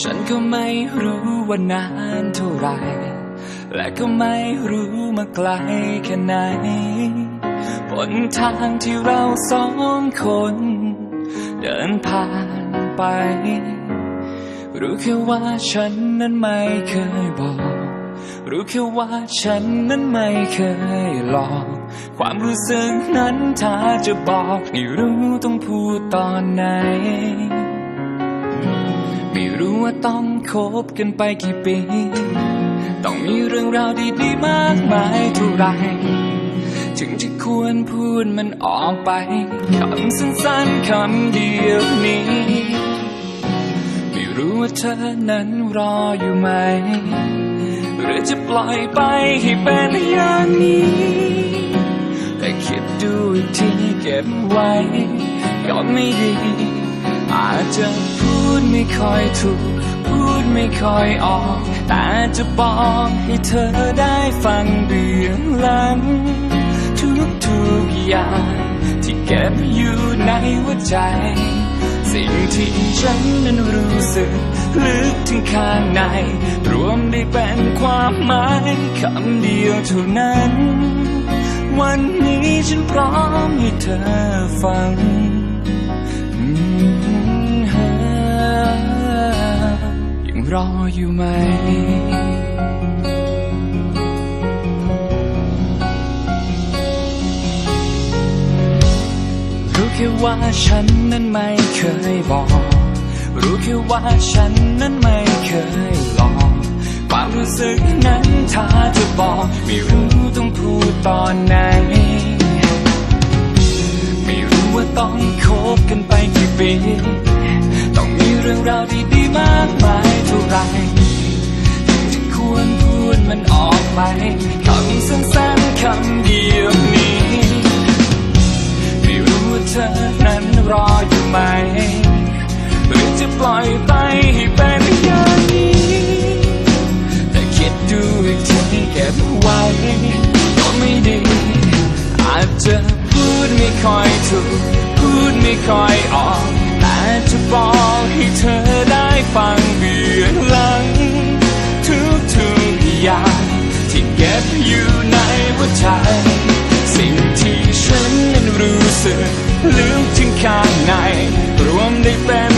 ฉันก็ไม่รู้ว่านานเท่าไร และก็ไม่รู้มาไกลแค่ไหนบนทางที่เราสองคน เดินผ่านไป รู้แค่ว่าฉันนั้นไม่เคยบอก รู้แค่ว่าฉันนั้นไม่เคยหลอก ความรู้สึกนั้นถ้าจะบอกไม่รู้ต้องพูดตอนไหน ว่าต้องคบกันไปกี่ปี ต้องมีเรื่องราวดีๆมากมายเท่าไรถึงจะควรพูดมันออกไปคำสั้นๆคำเดียวนี้ ไม่รู้ว่าเธอนั้นรออยู่ไหม หรือจะปล่อยไปให้เป็นอย่างนี้ แต่คิดดูอีกทีเก็บไว้ ก็ไม่ดี อาจจะ ไม่ค่อยถูก พูดไม่ค่อยออก แต่จะบอกให้เธอได้ฟังเบื้องหลัง ทุกทุกอย่าง ที่เก็บอยู่ในหัวใจ สิ่งที่ฉันนั้นรู้สึก ลึกถึงข้างใน รวมได้เป็นความหมายคำเดียวเท่านั้น วันนี้ฉันพร้อมให้เธอฟังอื รออยู่ไหม รู้แค่ว่าฉันนั้นไม่เคยบอก รู้แค่ว่าฉันนั้นไม่เคยหลอกความรู้สึกนั้นถ้าจะบอก ไม่รู้ต้องพูดตอนไหน ไม่รู้ว่าต้องคบกันไปกี่ปี ต้องมีเรื่องราวดี มากมายเท่าไรถึงจะควรพูดมันออกไปคำสั้นๆคำเดียวนี้ ไม่รู้ว่าเธอนั้นรออยู่ไหมหรือจะปล่อยไปให้เป็นอย่างนี้แต่คิดดูอีกทีเก็บไว้ก็ไม่ดีอาจจะพูดไม่ค่อยถูกพูดไม่ค่อยออกแต่จะบอกให้เธอ สื่อลืมถึงข้างใน รวมได้เป็น